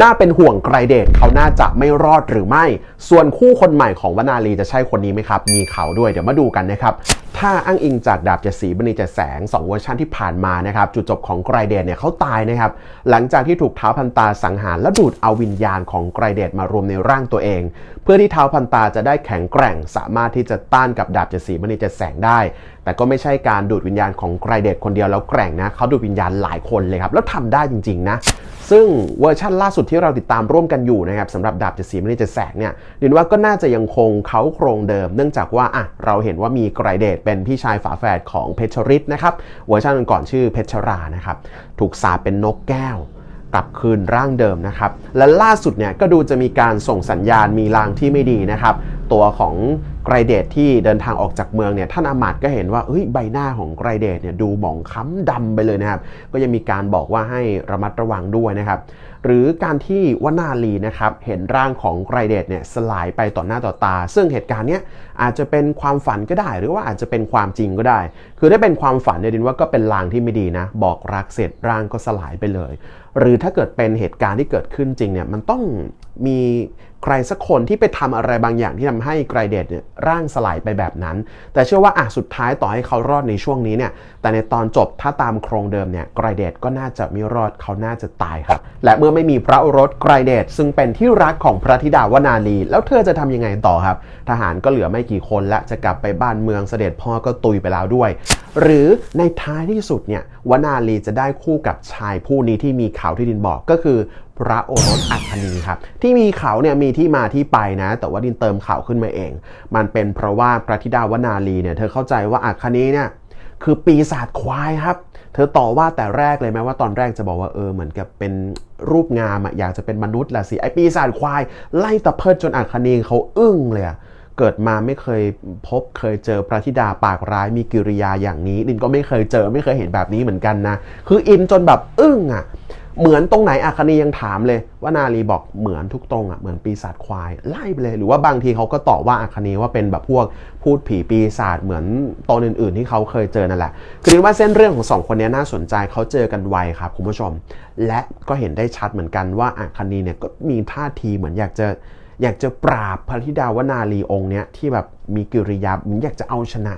น่าเป็นห่วงไกรเดชเขาน่าจะไม่รอดหรือไม่ ส่วนคู่คนใหม่ของวนาลีจะใช่คนนี้ไหมครับ มีเขาด้วยเดี๋ยวมาดูกันนะครับถ้าอ้างอิงจากดาบเจดสีบณีเจดแสง2เวอร์ชันที่ผ่านมานะครับจุดจบของไกรเดชเนี่ยเขาตายนะครับหลังจากที่ถูกเท้าพันตาสังหารและดูดเอาวิญญาณของไกรเดชมารวมในร่างตัวเอง เพื่อที่เท้าพันตาจะได้แข็งแกร่ง สามารถที่จะต้านกับดาบเจดสีบณีเจดแสงได้ แต่ก็ไม่ใช่การดูดวิญญาณของไกรเดชคนเดียวแล้วแกร่งนะเขาดูดวิญญาณหลายคนเลยครับแล้วทำได้จริงๆนะ ซึ่งเวอร์ชันล่าสุดที่เราติดตามร่วมกันอยู่นะครับสำหรับดาบเจ็ดสีมณีเจ็ดแสงเนี่ยดินว่าก็น่าจะยังคงเขาโครงเดิม เนื่องจากว่าอะเราเห็นว่ามีไกรเดชเป็นพี่ชายฝาแฝดของเพชรริศนะครับเวอร์ชันก่อนชื่อเพชรรานะครับถูกสาปเป็นนกแก้วกลับคืนร่างเดิมนะครับและล่าสุดเนี่ยก็ดูจะมีการส่งสัญญาณมีลางที่ไม่ดีนะครับตัวของ ไกรเดชที่เดินทางออกจากเมืองเนี่ยท่านอามาตก็เห็นว่าเฮ้ยใบหน้าของไกรเดชเนี่ยดูหมองคล้ำดำไปเลยนะครับ ก็ยังมีการบอกว่าให้ระมัดระวังด้วยนะครับ หรือการที่วนาลีนะครับเห็นร่างของไกรเดชเนี่ยสลายไปต่อหน้าต่อตา ซึ่งเหตุการณ์เนี้ยอาจจะเป็นความฝันก็ได้ หรือว่าอาจจะเป็นความจริงก็ได้ คือถ้าเป็นความฝันเนี่ยดินว่าก็เป็นลางที่ไม่ดีนะ บอกรักเสร็จร่างก็สลายไปเลย หรือถ้าเกิดเป็นเหตุการณ์ที่เกิดขึ้นจริงเนี่ยมันต้องมี ใครสักคนที่ไปทำอะไรบางอย่างที่ทำให้ไกรเดชเนี่ยร่างสลายไปแบบนั้น แต่เชื่อว่าอะสุดท้ายต่อให้เขารอดในช่วงนี้เนี่ยแต่ในตอนจบถ้าตามโครงเดิมเนี่ยไกรเดชก็น่าจะไม่รอดเขาน่าจะตายครับ และเมื่อไม่มีพระโอรสไกรเดชซึ่งเป็นที่รักของพระธิดาวนาลี แล้วเธอจะทำยังไงต่อครับ ทหารก็เหลือไม่กี่คนและจะกลับไปบ้านเมืองเสด็จพ่อก็ตุยไปแล้วด้วย หรือในท้ายที่สุดเนี่ยวนาลีจะได้คู่กับชายผู้นี้ที่มีข่าวที่ดินบอกก็คือ พระโอรสอัคนีครับที่มีเขาเนี่ยมีที่มาที่ไปนะ แต่ว่าดินเติมข่าวขึ้นมาเอง มันเป็นเพราะว่าพระธิดาวนาลีเนี่ยเธอเข้าใจว่าอัคนีเนี่ยคือปีศาจควายครับ เธอต่อว่าแต่แรกเลยไหมว่าตอนแรกจะบอกว่าเออเหมือนกับเป็นรูปงามอะอยากจะเป็นมนุษย์แหละสิไอปีศาจควาย ไล่ตะเพิดจนอัคนีเขาอึ้งเลยอะเกิดมาไม่เคยพบเคยเจอพระธิดาปากร้ายมีกิริยาอย่างนี้ดินก็ไม่เคยเจอไม่เคยเห็นแบบนี้เหมือนกันนะ คืออินจนแบบอึ้งอะ เหมือนตรงไหนอาคณียังถามเลยว่านาลีบอกเหมือนทุกตรงอะเหมือนปีศาจควายไล่ไปเลย หรือว่าบางทีเขาก็ตอบว่าอาคณีว่าเป็นแบบพวกพูดผีปีศาจเหมือนตนอื่น ๆ ที่เขาเคยเจอนั่นแหละคือว่าเส้นเรื่องของสองคนนี้น่าสนใจเขาเจอกันไวครับคุณผู้ชม และก็เห็นได้ชัดเหมือนกันว่าอาคณีเนี่ยก็มีท่าทีเหมือนอยากจะอยากจะปราบพระธิดาวนาลีองค์เนี้ยที่แบบมีกิริยาเหมือนอยากจะเอาชนะ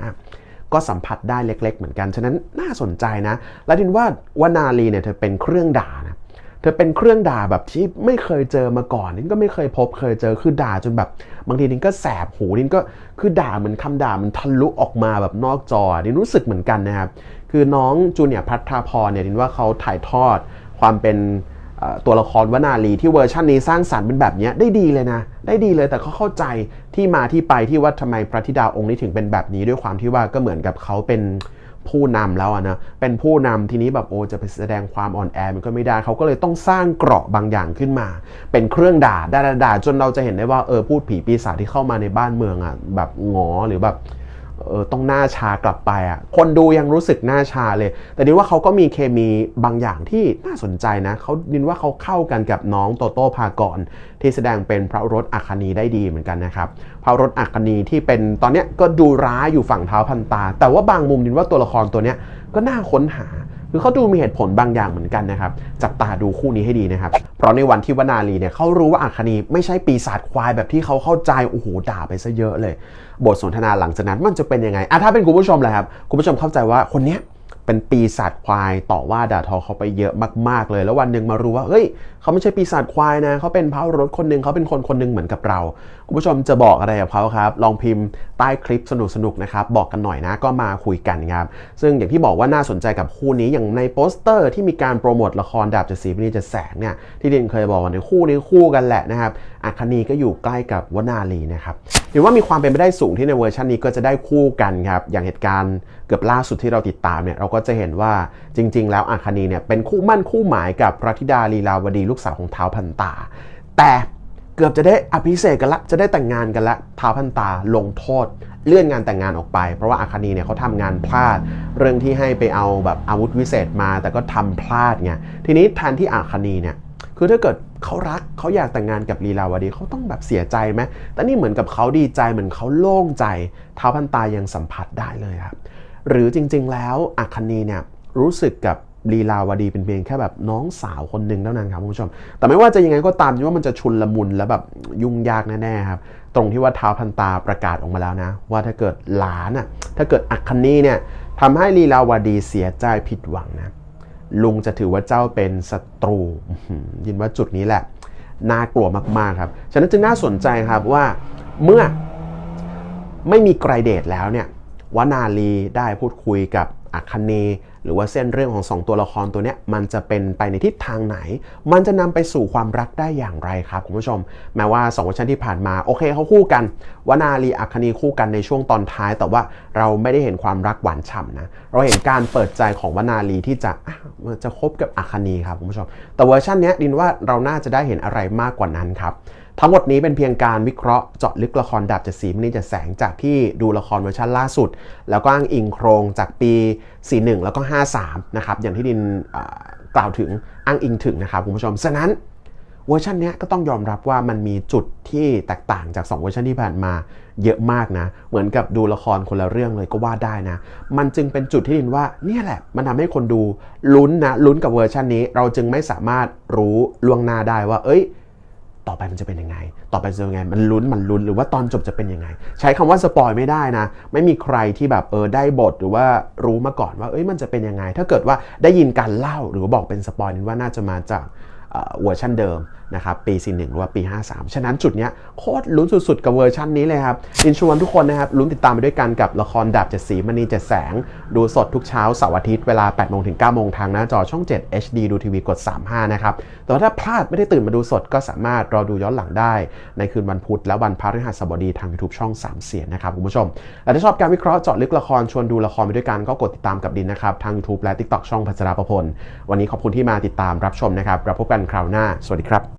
ก็สัมผัสได้เล็ก ๆ เหมือนกัน ฉะนั้นน่าสนใจนะ และดินว่าวนาลีเนี่ยเธอเป็นเครื่องด่านะเธอเป็นเครื่องด่าแบบที่ไม่เคยเจอมาก่อนนินก็ไม่เคยพบเคยเจอคือด่าจนแบบ บางทีนินก็แสบหูนินก็คือด่าเหมือนคำด่ามันทะลุออกมาแบบนอกจอนินรู้สึกเหมือนกันนะครับคือน้องจูเนียร์พัทราพรเนี่ยนินว่าเขาถ่ายทอดความเป็น ตัวละครวนาลีที่เวอร์ชันนี้สร้างสรรค์เป็นแบบนี้ได้ดีเลยนะ ได้ดีเลยแต่เขาเข้าใจที่มาที่ไปที่ว่าทำไมพระธิดาองค์นี้ถึงเป็นแบบนี้ด้วยความที่ว่าก็เหมือนกับเขาเป็นผู้นำแล้วนะเป็นผู้นำทีนี้แบบโอจะไปแสดงความอ่อนแอมันก็ไม่ได้เขาก็เลยต้องสร้างเกราะบางอย่างขึ้นมา เป็นเครื่องด่าด่าด่าด่าจนเราจะเห็นได้ว่าเออพูดผีปีศาจที่เข้ามาในบ้านเมืองอะแบบงอหรือแบบ เออต้องหน้าชากลับไปอะคนดูยังรู้สึกหน้าชาเลย แต่ดินว่าเขาก็มีเคมีบางอย่างที่น่าสนใจนะเขาดินว่าเขาเข้ากันกับน้องโตโต้พากรที่แสดงเป็นพระรถอัคนีได้ดีเหมือนกันนะครับพระรถอัคนีที่เป็นตอนเนี้ยก็ดูร้ายอยู่ฝั่งเท้าพันตา แต่ว่าบางมุมดินว่าตัวละครตัวเนี้ยก็น่าค้นหา คือเขาดูมีเหตุผลบางอย่างเหมือนกันนะครับ จับตาดูคู่นี้ให้ดีนะครับ เพราะในวันที่วนาลีเนี่ยเขารู้ว่าอัคนีไม่ใช่ปีศาจควายแบบที่เขาเข้าใจ โอ้โห ด่าไปซะเยอะเลย บทสนทนาหลังจากนั้นมันจะเป็นยังไงอะถ้าเป็นคุณผู้ชมแหละครับ คุณผู้ชมเข้าใจว่าคนเนี้ย เป็นปีศาจควายต่อว่าด่าทอเขาไปเยอะมากๆเลย แล้ววันหนึ่งมารู้ว่าเฮ้ยเขาไม่ใช่ปีศาจควายนะเขาเป็นพระรถคนหนึ่งเขาเป็นคนคนหนึ่งเหมือนกับเราคุณผู้ชมจะบอกอะไรกับเขาครับ ลองพิมพ์ใต้คลิปสนุกๆนะครับบอกกันหน่อยนะก็มาคุยกันครับซึ่งอย่างที่บอกว่าน่าสนใจกับคู่นี้อย่างในโปสเตอร์ที่มีการโปรโมทละครดาบจะสีนีจะแสงเนี่ยที่ดินเคยบอกว่าในคู่นี้คู่กันแหละนะครับอัคนีก็อยู่ใกล้กับวนาลีนะครับหรือว่ามีความเป็นไปได้สูงที่ในเวอร์ชันนี้ก็จะได้คู่กันครับ อย่างเหตุการณ์เกือบล่าสุดที่เราติดตามเนี่ยเราก็จะเห็นว่าจริง ๆ แล้วอัคานีเนี่ยเป็นคู่มั่นคู่หมายกับพระธิดาลีลาวดีลูกสาวของท้าวพันตา แต่เกือบจะได้อภิเษกกันละ จะได้แต่งงานกันละท้าวพันตาลงโทษ เลื่อนงานแต่งงานออกไป เพราะว่าอาคานีเนี่ยเขาทำงานพลาด เรื่องที่ให้ไปเอาแบบอาวุธวิเศษมา แต่ก็ทำพลาดไงทีนี้แทนที่อาคานีเนี่ยคือถ้าเกิด เขารักเขาอยากแต่งงานกับลีลาวดีเขาต้องแบบเสียใจไหมแต่นี่เหมือนกับเขาดีใจเหมือนเขาโล่งใจเท้าพันตายังสัมผัสได้เลยครับหรือจริง ๆ แล้วอาคนีเนี่ยรู้สึกกับลีลาวดีเป็นเพียงแค่แบบน้องสาวคนหนึ่งเท่านั้นครับคุณผู้ชม แต่ไม่ว่าจะยังไงก็ตามว่ามันจะชุนละมุนและแบบยุ่งยากแน่ๆครับ ตรงที่ว่าท้าวพันตาประกาศออกมาแล้วนะ ว่าถ้าเกิดหลานอะถ้าเกิดอัคคณีเนี่ยทำให้ลีลาวดีเสียใจผิดหวังนะ ลุงจะถือว่าเจ้าเป็นศัตรูยินว่าจุดนี้แหละ น่ากลัวมากๆครับ ฉะนั้นจึงน่าสนใจครับว่าเมื่อไม่มีไกรเดชแล้วเนี่ยวนาลีได้พูดคุยกับอัคคเนหรือว่าเส้นเรื่องของสองตัวละครตัวเนี้ยมันจะเป็นไปในทิศทางไหน มันจะนำไปสู่ความรักได้อย่างไรครับคุณผู้ชม แม้ว่า2เวอร์ชันที่ผ่านมาโอเคเขาคู่กันวนาลีอัคคเนคู่กันในช่วงตอนท้าย แต่ว่าเราไม่ได้เห็นความรักหวานฉ่ำนะ เราเห็นการเปิดใจของวนาลีที่จะ จะคบกับอาคาเนย์ครับคุณผู้ชม แต่เวอร์ชันนี้ดินว่าเราน่าจะได้เห็นอะไรมากกว่านั้นครับ ทั้งหมดนี้เป็นเพียงการวิเคราะห์เจาะลึกละครดาบจะสีมณีจะแสงจากที่ดูละครเวอร์ชันล่าสุด แล้วก็อ้างอิงโครงจากปี 41 แล้วก็ 53 นะครับ อย่างที่ดินกล่าวถึงอ้างอิงถึงนะครับคุณผู้ชม ฉะนั้น เวอร์ชันนี้ก็ต้องยอมรับว่ามันมีจุดที่แตกต่างจาก 2 เวอร์ชันที่ผ่านมาเยอะมากนะ เหมือนกับดูละครคนละเรื่องเลยก็ว่าได้นะ มันจึงเป็นจุดที่ดินว่าเนี่ยแหละ มันทำให้คนดูลุ้นนะลุ้นกับเวอร์ชันนี้ เราจึงไม่สามารถรู้ล่วงหน้าได้ว่า เอ้ย ต่อไปมันจะเป็นยังไง ต่อไปจะเป็นยังไง มันลุ้นมันลุ้นหรือว่าตอนจบจะเป็นยังไง ใช้คำว่าสปอยไม่ได้นะ ไม่มีใครที่แบบเออได้บทหรือว่ารู้มาก่อนว่า เอ้ยมันจะเป็นยังไง ถ้าเกิดว่าได้ยินการเล่าหรือว่าบอกเป็นสปอยนี่ว่าน่าจะมาจากเอ่อเวอร์ชันเดิม นะครับปี 41 หรือว่าปี 53 ฉะนั้นจุดเนี้ยโคตรลุ้นสุดๆ กับเวอร์ชันนี้เลยครับอินชวนทุกคนนะครับลุ้นติดตามไปด้วยกันกับละครดาบเจ็ดสีมณีเจ็ดแสง ดูสดทุกเช้าเสาร์อาทิตย์เวลา8โมงถึง9โมงทางหน้าจอช่อง 7 HD ดูทีวีกด 35 นะครับ แต่ว่าถ้าพลาดไม่ได้ตื่นมาดูสดก็สามารถรอดูย้อนหลังได้ ในคืนวันพุธและวันพฤหัสบดีทาง YouTube ช่อง 3 เสียงนะครับคุณผู้ชมและถ้าชอบการวิเคราะห์เจาะลึกละครชวนดูละครไปด้วยกันก็กดติดตามกับดินนะครับทาง YouTube และ TikTok ช่องพัชราประพลวันนี้ขอบคุณที่มาติดตามรับชมนะครับเราพบกันคราวหน้าสวัสดีครับ